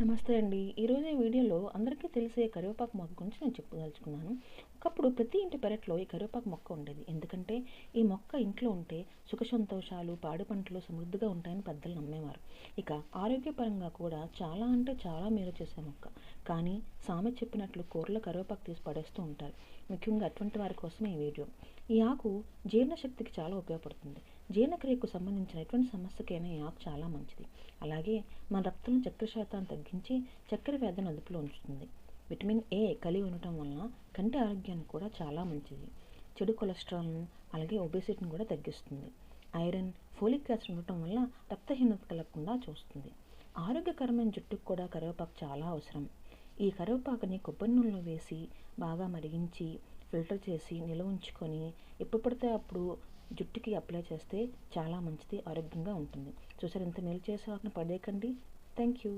నమస్తే అండి. ఈరోజు ఈ వీడియోలో అందరికీ తెలిసే కరివేపాకు మొక్క గురించి నేను చెప్పదలుచుకున్నాను. ఒకప్పుడు ప్రతి ఇంటి పెరట్లో ఈ కరివేపాకు మొక్క ఉండేది. ఎందుకంటే ఈ మొక్క ఇంట్లో ఉంటే సుఖ సంతోషాలు పాడి పంటలు సమృద్ధిగా ఉంటాయని పెద్దలు నమ్మేవారు. ఇక ఆరోగ్యపరంగా కూడా చాలా అంటే చాలా మేలు చేసే మొక్క. కానీ సామె చెప్పినట్లు కూరలో కరివేపాకు తీసి పడేస్తూ ఉంటారు. ముఖ్యంగా అటువంటి వారి కోసమే ఈ వీడియో. ఈ ఆకు జీర్ణశక్తికి చాలా ఉపయోగపడుతుంది. జీర్ణక్రియకు సంబంధించిన ఎటువంటి సమస్యకైనా ఈ ఆకు చాలా మంచిది. అలాగే మన రక్తంలో చక్కెర శాతాన్ని తగ్గించి చక్కెర వ్యాధిని అదుపులో ఉంచుతుంది. విటమిన్ ఏ కలిగి ఉండటం వలన కంటి ఆరోగ్యానికి కూడా చాలా మంచిది. చెడు కొలెస్ట్రాల్ను అలాగే ఒబేసిటీని కూడా తగ్గిస్తుంది. ఐరన్ ఫోలిక్ యాసిడ్ ఉండటం వల్ల రక్తహీనత కలగకుండా చూస్తుంది. ఆరోగ్యకరమైన జుట్టుకు కూడా కరివేపాకు చాలా అవసరం. ఈ కరివేపాకుని కొబ్బరి నూనెలో వేసి బాగా మరిగించి ఫిల్టర్ చేసి నిల్వ ఉంచుకొని ఎప్పుడు పడితే అప్పుడు జుట్టుకి అప్లై చేస్తే చాలా మంచిది ఆరోగ్యంగా ఉంటుంది. చూసారు ఇంత మేలు చేసే వాటిని పడేయకండి. Thank you.